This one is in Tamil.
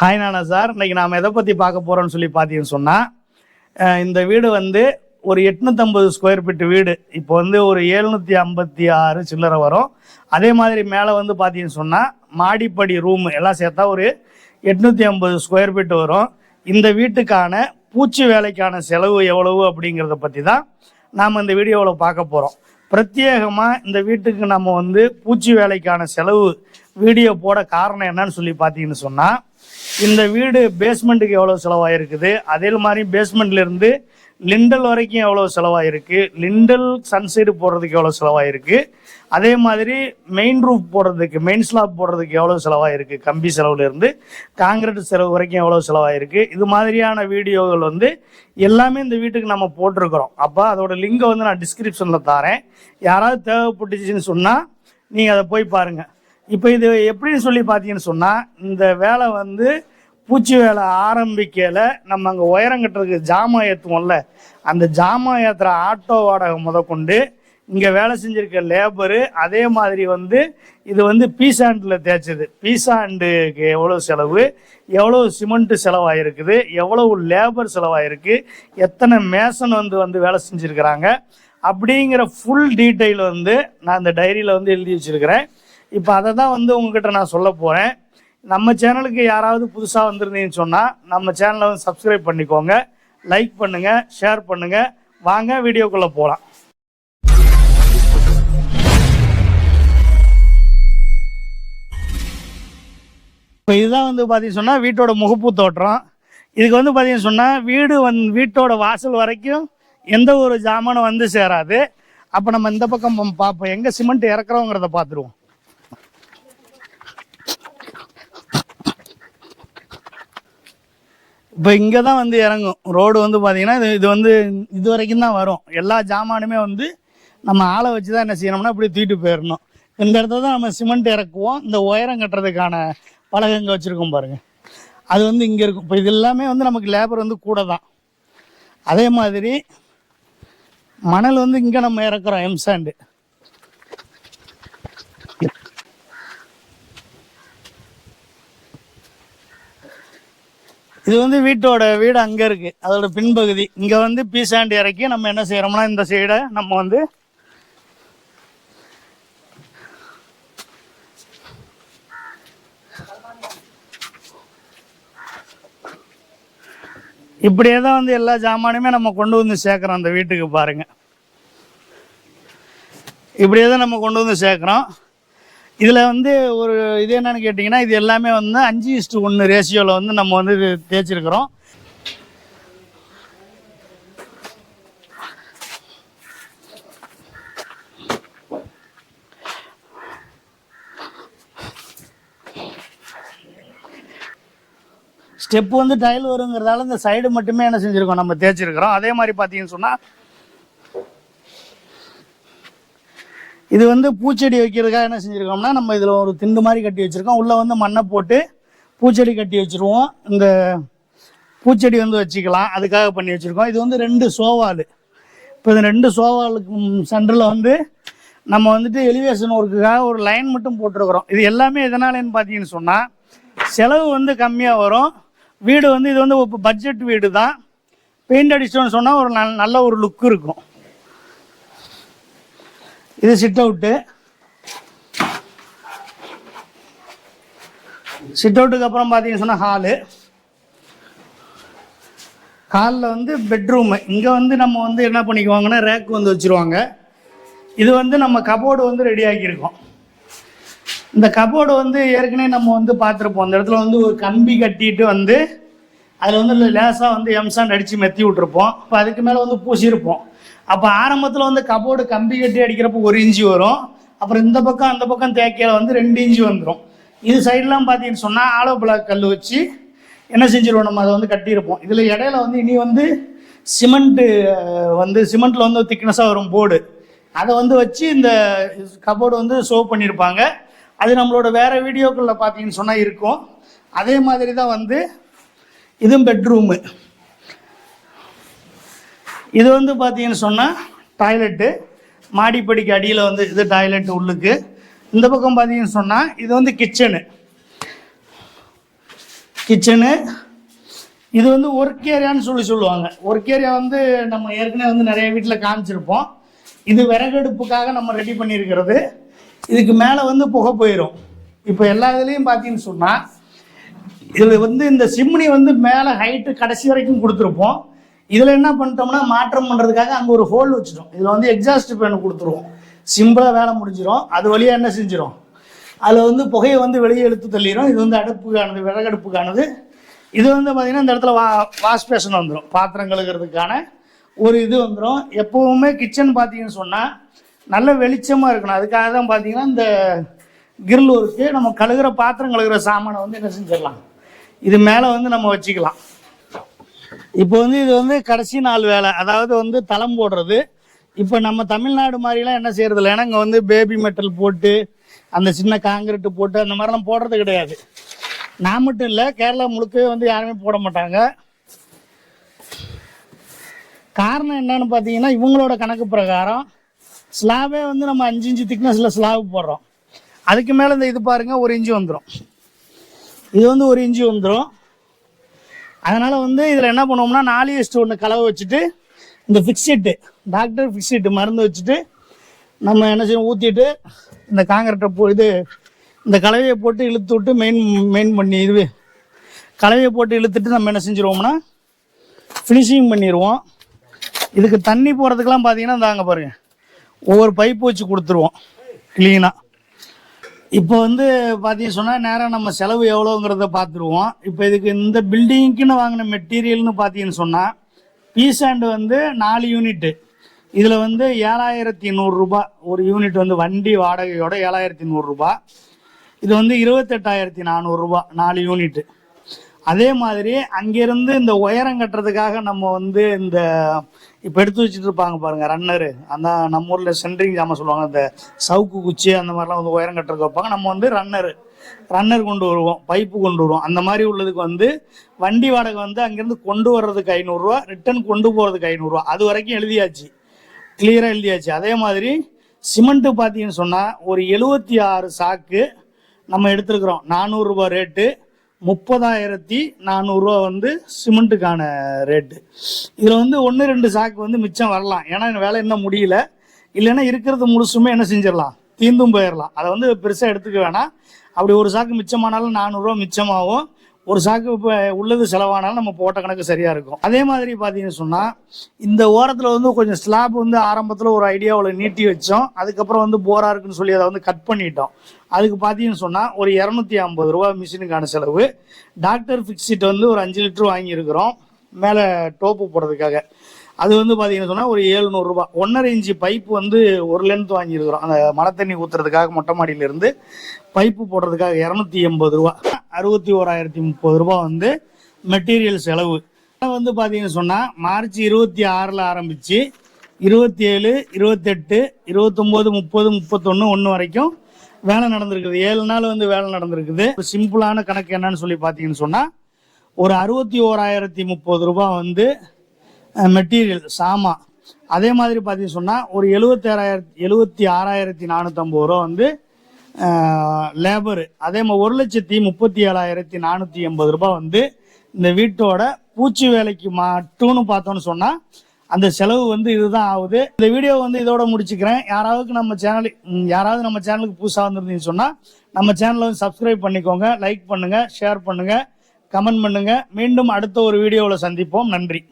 ஹாய் நானா சார் இன்னைக்கு நாம் எதை பற்றி பார்க்க போகிறோம்னு சொல்லி பார்த்தீங்கன்னு சொன்னால் இந்த வீடு வந்து ஒரு எட்நூற்றம்பது ஸ்கொயர் ஃபீட் வீடு. இப்போ வந்து ஒரு ஏழ்நூற்றி ஐம்பத்தி ஆறு சில்லறை வரும். அதே மாதிரி மேலே வந்து பார்த்தீங்கன்னு சொன்னால் மாடிப்படி ரூம் எல்லாம் சேர்த்தா ஒரு எட்நூற்றி ஐம்பது ஸ்கொயர் ஃபீட் வரும். இந்த வீட்டுக்கான பூச்சி வேலைக்கான செலவு எவ்வளவு அப்படிங்கிறத பற்றி தான் நாம் இந்த வீடியோவில் பார்க்க போகிறோம் பிரத்யேகமாக இந்த வீட்டுக்கு நம்ம வந்து பூச்சி வேலைக்கான செலவு வீடியோ போட காரணம் என்னன்னு சொல்லி பார்த்தீங்கன்னு சொன்னால் இந்த வீடு பேஸ்மெண்ட்டுக்கு எவ்வளோ செலவாயிருக்குது? அதே மாதிரி பேஸ்மெண்ட்ல இருந்து லிண்டல் வரைக்கும் எவ்வளோ செலவாயிருக்கு? லிண்டல் சன்சைடு போடுறதுக்கு எவ்வளோ செலவாயிருக்கு? அதே மாதிரி மெயின் ரூஃப் போடுறதுக்கு மெயின் ஸ்லாப் போடுறதுக்கு எவ்வளோ செலவாயிருக்கு? கம்பி செலவுல இருந்து காங்கிரீட் செலவு வரைக்கும் எவ்வளோ செலவாயிருக்கு? இது மாதிரியான வீடியோகள் வந்து எல்லாமே இந்த வீட்டுக்கு நம்ம போட்டிருக்கிறோம். அப்போ அதோட லிங்கை வந்து நான் டிஸ்கிரிப்ஷனில் தரேன். யாராவது தேவைப்பட்டுச்சுன்னு சொன்னால் நீங்கள் அதை போய் பாருங்கள் இப்போ இது எப்படின்னு சொல்லி பார்த்தீங்கன்னு சொன்னால் இந்த வேலை வந்து பூச்சி வேலை ஆரம்பிக்கையில் நம்ம அங்கே உயரம் கட்டுறதுக்கு ஜாமான் ஏற்றுவோம்ல அந்த ஜாமான் ஏற்றுற ஆட்டோ வாடகை முத கொண்டு இங்கே வேலை செஞ்சிருக்க லேபரு அதே மாதிரி வந்து இது வந்து பீசாண்டில் தேய்ச்சது. பீசாண்டுக்கு எவ்வளோ செலவு எவ்வளோ சிமெண்ட்டு செலவாயிருக்குது எவ்வளவு லேபர் செலவாயிருக்கு எத்தனை மேசன் வந்து வந்து வேலை செஞ்சுருக்கிறாங்க அப்படிங்கிற ஃபுல் டீட்டெயில் வந்து நான் இந்த டைரியில் வந்து எழுதி வச்சுருக்கிறேன். இப்போ அதை தான் வந்து உங்ககிட்ட நான் சொல்ல போகிறேன் நம்ம சேனலுக்கு யாராவது புதுசாக வந்திருந்தீங்கன்னு சொன்னால் நம்ம சேனலை வந்து சப்ஸ்கிரைப் பண்ணிக்கோங்க. லைக் பண்ணுங்கள் ஷேர் பண்ணுங்கள் வாங்க வீடியோக்குள்ளே போகலாம் இப்போ இதுதான் வந்து பார்த்தீங்கன்னு சொன்னால் வீட்டோட முகப்பு தோற்றம். இதுக்கு வந்து பார்த்தீங்கன்னு சொன்னால் வீடு வந் வீட்டோட வாசல் வரைக்கும் எந்த ஒரு ஜாமானும் வந்து சேராது. அப்போ நம்ம இந்த பக்கம் பார்ப்போம் எங்கே சிமெண்ட் இறக்குறோங்கிறத பார்த்துருவோம் இப்போ இங்கே தான் வந்து இறங்கும். ரோடு வந்து பார்த்தீங்கன்னா இது இது வந்து இது வரைக்கும் தான் வரும். எல்லா ஜாமானுமே வந்து நம்ம ஆளை வச்சு தான் என்ன செய்யணும்னா இப்படி தூக்கிட்டு போயிடணும் இந்த இடத்துல தான் நம்ம சிமெண்ட் இறக்குவோம். இந்த உயரம் கட்டுறதுக்கான பலகை இங்கே வச்சுருக்கோம் பாருங்கள் அது வந்து இங்கே இருக்கும். இப்போ இது எல்லாமே வந்து நமக்கு லேபர் வந்து கூட தான் அதே மாதிரி மணல் வந்து இங்கே நம்ம இறக்குறோம் எம்சாண்டு இது வந்து வீட்டோட வீடு அங்கே இருக்குது அதோட பின்பகுதி. இங்கே வந்து பீசாண்டி இறக்கி நம்ம என்ன செய்கிறோம்னா இந்த சைடை நம்ம வந்து இப்படியே தான் வந்து எல்லா ஜாமானுமே நம்ம கொண்டு வந்து சேர்க்குறோம் அந்த வீட்டுக்கு பாருங்க. இப்படியே தான் நம்ம கொண்டு வந்து சேர்க்குறோம். இதில் வந்து ஒரு இது என்னன்னு கேட்டிங்கன்னா இது எல்லாமே வந்து அஞ்சு இஸ்டு ஒன்று ரேஷியோவில் வந்து நம்ம வந்து இது தேய்ச்சிருக்கிறோம். ஸ்டெப் வந்து டைல் வருங்கிறதால இந்த சைடு மட்டுமே என்ன செஞ்சுருக்கோம் நம்ம தேய்ச்சிருக்கிறோம். அதே மாதிரி பார்த்தீங்கன்னு சொன்னால் இது வந்து பூச்செடி வைக்கிறதுக்காக என்ன செஞ்சுருக்கோம்னா நம்ம இதில் ஒரு திண்டு மாதிரி கட்டி வச்சுருக்கோம். உள்ளே வந்து மண்ணை போட்டு பூச்செடி கட்டி வச்சுருவோம். இந்த பூச்செடி வந்து வச்சுக்கலாம். அதுக்காக பண்ணி வச்சுருக்கோம். இது வந்து ரெண்டு சோவால். இப்போ இந்த ரெண்டு சோவாலுக்கு சென்டரில் வந்து நம்ம வந்துட்டு எலிவேஷன் ஒர்க்குக்காக ஒரு லைன் மட்டும் போட்டிருக்கிறோம். இது எல்லாமே எதனாலேன்னு பார்த்தீங்கன்னு சொன்னால் செலவு வந்து கம்மியாக வரும். வீடு வந்து இது வந்து பட்ஜெட் வீடு தான் பெயிண்ட் அடிச்சோன்னு சொன்னால் ஒரு நல்ல ஒரு லுக் இருக்கும். இது சிட் அவுட்டு சிட் அவுட்டுக்கு அப்புறம் பார்த்தீங்கன்னு சொன்னால் ஹாலு ஹாலில் வந்து பெட்ரூமு இங்கே வந்து நம்ம வந்து என்ன பண்ணிக்குவாங்கன்னா ரேக் வந்து வச்சுருவாங்க. இது வந்து நம்ம கபோர்டு வந்து ரெடி ஆக்கியிருக்கோம். இந்த கபோர்டு வந்து ஏற்கனவே நம்ம வந்து பார்த்துருப்போம். அந்த இடத்துல வந்து ஒரு கம்பி கட்டிட்டு வந்து அதில் வந்து லேசாக வந்து எம்சாண்ட் அடித்து மெத்தி விட்ருப்போம் இப்போ அதுக்கு மேலே வந்து பூசியிருப்போம். அப்போ ஆரம்பத்தில் வந்து கபோர்டு கம்பி கட்டி அடிக்கிறப்போ ஒரு இன்ச்சு வரும். அப்புறம் இந்த பக்கம் அந்த பக்கம் தேக்கையில் வந்து ரெண்டு இன்ச்சு வந்துடும் இது சைட்லாம் பார்த்தீங்கன்னு சொன்னால் ஆலோ பிளாக் கல் வச்சு என்ன செஞ்சிருவோம் நம்ம? அதை வந்து கட்டியிருப்போம். இதில் இடையில வந்து இனி வந்து சிமெண்ட்டு வந்து சிமெண்ட்டில் வந்து திக்னஸாக வரும் போர்டு அதை வந்து வச்சு இந்த கபோர்டு வந்து ஷோ பண்ணியிருப்பாங்க. அது நம்மளோட வேறு வீடியோக்களில் பார்த்தீங்கன்னு சொன்னால் இருக்கும். அதே மாதிரி தான் வந்து இதுவும் பெட்ரூமு இது வந்து பார்த்தீங்கன்னு சொன்னால் டாய்லெட்டு மாடிப்படிக்கு அடியில் வந்து இது டாய்லெட் உள்ளுக்கு. இந்த பக்கம் பார்த்தீங்கன்னு சொன்னால் இது வந்து கிச்சனு கிச்சனு இது வந்து ஒர்க் ஏரியான்னு சொல்லி சொல்லுவாங்க. ஒர்க் ஏரியா வந்து நம்ம ஏற்கனவே வந்து நிறைய வீட்டில் காமிச்சிருப்போம். இது விறகடுப்புக்காக நம்ம ரெடி பண்ணியிருக்கிறது. இதுக்கு மேலே வந்து புகை போயிடும் இப்போ எல்லா இதுலேயும் பார்த்தீங்கன்னு சொன்னால் இதில் வந்து இந்த சிம்னி வந்து மேலே ஹைட்டு கடைசி வரைக்கும் கொடுத்துருப்போம். இதில் என்ன பண்ணிட்டோம்னா மாற்றம் பண்ணுறதுக்காக அங்கே ஒரு ஹோல் வச்சுட்டோம். இதில் வந்து எக்ஸாஸ்ட் ஃபேன் கொடுத்துருவோம். சிம்பிளாக வேலை முடிஞ்சிடும் அது வழியாக என்ன செஞ்சிடும் அதில் வந்து புகையை வந்து வெளியே எடுத்து தள்ளிடும் இது வந்து அடுப்புக்கானது விறகடுப்புக்கானது. இது வந்து பார்த்திங்கன்னா இந்த இடத்துல வா வாஷ் பேஷன் வந்துடும் பாத்திரம் கழுகிறதுக்கான ஒரு இது வந்துடும் எப்போவுமே கிச்சன் பார்த்தீங்கன்னு சொன்னால் நல்ல வெளிச்சமாக இருக்கணும். அதுக்காக தான் பார்த்தீங்கன்னா இந்த கிரில் ஒர்க்கு. நம்ம கழுகிற பாத்திரம் கழுகிற சாமானை வந்து என்ன செஞ்சிடலாம்? இது மேலே வந்து நம்ம வச்சுக்கலாம். இப்போ வந்து இது வந்து கடைசி நாள் வேலை. அதாவது வந்து தளம் போடுறது. இப்போ நம்ம தமிழ்நாடு மாதிரிலாம் என்ன செய்யறது இல்லை. ஏன்னா இங்கே வந்து பேபி மெட்டல் போட்டு அந்த சின்ன காங்கிரீட் போட்டு அந்த மாதிரிலாம் போடுறது கிடையாது. நான் மட்டும் இல்லை கேரளா முழுக்கவே வந்து யாருமே போட மாட்டாங்க. காரணம் என்னன்னு பார்த்தீங்கன்னா இவங்களோட கணக்கு பிரகாரம் ஸ்லாபே வந்து நம்ம அஞ்சு இன்ச்சு திக்னஸில் ஸ்லாப் போடுறோம். அதுக்கு மேலே இந்த இது பாருங்க ஒரு இன்ச்சு வந்துடும் இது வந்து ஒரு இன்ச்சு வந்துடும் அதனால் வந்து இதில் என்ன பண்ணுவோம்னா நாலு எஸ்ட்டு ஒன்று கலவை வச்சுட்டு இந்த ஃபிக்ஸிட்டு டாக்டர் ஃபிக்ஸிட்டு மருந்து வச்சுட்டு நம்ம என்ன செய்யணும் ஊற்றிட்டு இந்த காங்கிரட்டை போ இது இந்த கலவையை போட்டு இழுத்து விட்டு மெயின் மெயின் பண்ணி இது கலவையை போட்டு இழுத்துட்டு நம்ம என்ன செஞ்சுருவோம்னா ஃபினிஷிங் பண்ணிடுவோம் இதுக்கு தண்ணி போகிறதுக்கெலாம் பார்த்தீங்கன்னா இந்தாங்க பாருங்கள் ஒவ்வொரு பைப்பு வச்சு கொடுத்துருவோம் க்ளீனாக இப்போ வந்து பார்த்தீங்க சொன்னால் நேராக நம்ம செலவு எவ்வளோங்கிறத பார்த்துருவோம் இப்போ இதுக்கு இந்த பில்டிங்க்குன்னு வாங்கின மெட்டீரியல்னு பார்த்தீங்கன்னு சொன்னால் பீஸ் அண்டு வந்து நாலு யூனிட்டு இதில் வந்து ஏழாயிரத்தி நூறுரூபா ஒரு யூனிட் வந்து வண்டி வாடகையோட ஏழாயிரத்தி நூறுரூபா இது வந்து இருபத்தெட்டாயிரத்தி நானூறுரூபா நாலு யூனிட்டு அதே மாதிரி அங்கேருந்து இந்த உயரம் கட்டுறதுக்காக நம்ம வந்து இந்த இப்போ எடுத்து வச்சுட்டு இருப்பாங்க பாருங்க ரன்னரு அந்த நம்ம ஊரில் சென்ட்ரிங் ஜாமான் சொல்லுவாங்க இந்த சவுக்கு குச்சி அந்த மாதிரிலாம் வந்து உயரம் கட்டுறதுக்கு வைப்பாங்க. நம்ம வந்து ரன்னரு ரன்னர் கொண்டு வருவோம் பைப்பு கொண்டு வருவோம். அந்த மாதிரி உள்ளதுக்கு வந்து வண்டி வாடகை வந்து அங்கேருந்து கொண்டு வர்றதுக்கு ஐநூறுரூவா ரிட்டர்ன் கொண்டு போகிறதுக்கு ஐநூறுரூவா. அது வரைக்கும் எழுதியாச்சு. கிளியராக எழுதியாச்சு. அதே மாதிரி சிமெண்ட்டு பார்த்தீங்கன்னு சொன்னால் ஒரு எழுபத்தி ஆறு சாக்கு நம்ம எடுத்துருக்குறோம். நானூறுரூபா ரேட்டு முப்பதாயிரத்தி நானூறுரூவா வந்து சிமெண்ட்டுக்கான ரேட்டு இதில் வந்து ஒன்று ரெண்டு சாக்கு வந்து மிச்சம் வரலாம். ஏன்னா இந்த வேலை இன்னும் முடியல. இல்லைன்னா இருக்கிறது முழுசுமே என்ன செஞ்சிடலாம்? தீந்தும் போயிடலாம். அதை வந்து பெருசாக எடுத்துக்க வேணாம். அப்படி ஒரு சாக்கு மிச்சமானாலும் நானூறுரூவா மிச்சமாகும். ஒரு சாக்கு இப்போ உள்ளது செலவானாலும் நம்ம போட்ட கணக்கு சரியாக இருக்கும். அதே மாதிரி பார்த்தீங்கன்னு சொன்னால் இந்த ஓரத்தில் வந்து கொஞ்சம் ஸ்லாப் வந்து ஆரம்பத்தில் ஒரு ஐடியாவில் நீட்டி வச்சோம். அதுக்கப்புறம் வந்து போராக இருக்குன்னு சொல்லி அதை வந்து கட் பண்ணிட்டோம். அதுக்கு பார்த்தீங்கன்னு சொன்னால் ஒரு இரநூத்தி ஐம்பது ரூபா மிஷினுக்கான செலவு. டாக்டர் ஃபிக்ஸிட் வந்து ஒரு அஞ்சு லிட்டர் வாங்கியிருக்கிறோம். மேலே டோப்பு போடுறதுக்காக. அது வந்து பார்த்தீங்கன்னு சொன்னால் ஒரு ஏழ்நூறுரூபா ஒன்றரை இன்ச்சு பைப்பு வந்து ஒரு லென்த் வாங்கியிருக்கிறோம். அந்த மழை தண்ணி ஊற்றுறதுக்காக மொட்டை மாடியிலேருந்து பைப்பு போடுறதுக்காக இரநூத்தி எண்பது ரூபா அறுபத்தி ஓராயிரத்தி முப்பது ரூபா வந்து மெட்டீரியல் செலவு. வந்து பார்த்தீங்கன்னு சொன்னால் மார்ச் இருபத்தி ஆறில் ஆரம்பித்து இருபத்தி ஏழு இருபத்தெட்டு இருபத்தொம்போது முப்பது முப்பத்தொன்று ஒன்று வரைக்கும் வேலை நடந்திருக்குது. ஏழு நாள் வந்து வேலை நடந்திருக்குது. ஒரு சிம்பிளான கணக்கு என்னன்னு சொல்லி பார்த்தீங்கன்னு சொன்னால் ஒரு அறுபத்தி ஓராயிரத்தி முப்பது ரூபா வந்து மெட்டீரியல் சாமா அதே மாதிரி பார்த்தீங்கன்னு சொன்னால் ஒரு எழுபத்தேறாயிரத்தி எழுபத்தி ஆறாயிரத்தி நானூற்றம்பது ரூபா வந்து லேபரு அதே மாதிரி ஒரு லட்சத்தி முப்பத்தி ஏழாயிரத்தி நானூற்றி எண்பது ரூபாய் வந்து இந்த வீட்டோட பூச்சி வேலைக்கு மட்டும்னு பார்த்தோன்னு சொன்னால் அந்த செலவு வந்து இதுதான் ஆகுது. இந்த வீடியோ வந்து இதோட முடிச்சுக்கிறேன். யாராவது நம்ம சேனல் யாராவது நம்ம சேனலுக்கு புதுசாக வந்திருந்தீங்கன்னு சொன்னால் நம்ம சேனலை வந்து சப்ஸ்கிரைப் பண்ணிக்கோங்க லைக் பண்ணுங்கள் ஷேர் பண்ணுங்கள் கமெண்ட் பண்ணுங்கள் மீண்டும் அடுத்த ஒரு வீடியோவில் சந்திப்போம். நன்றி.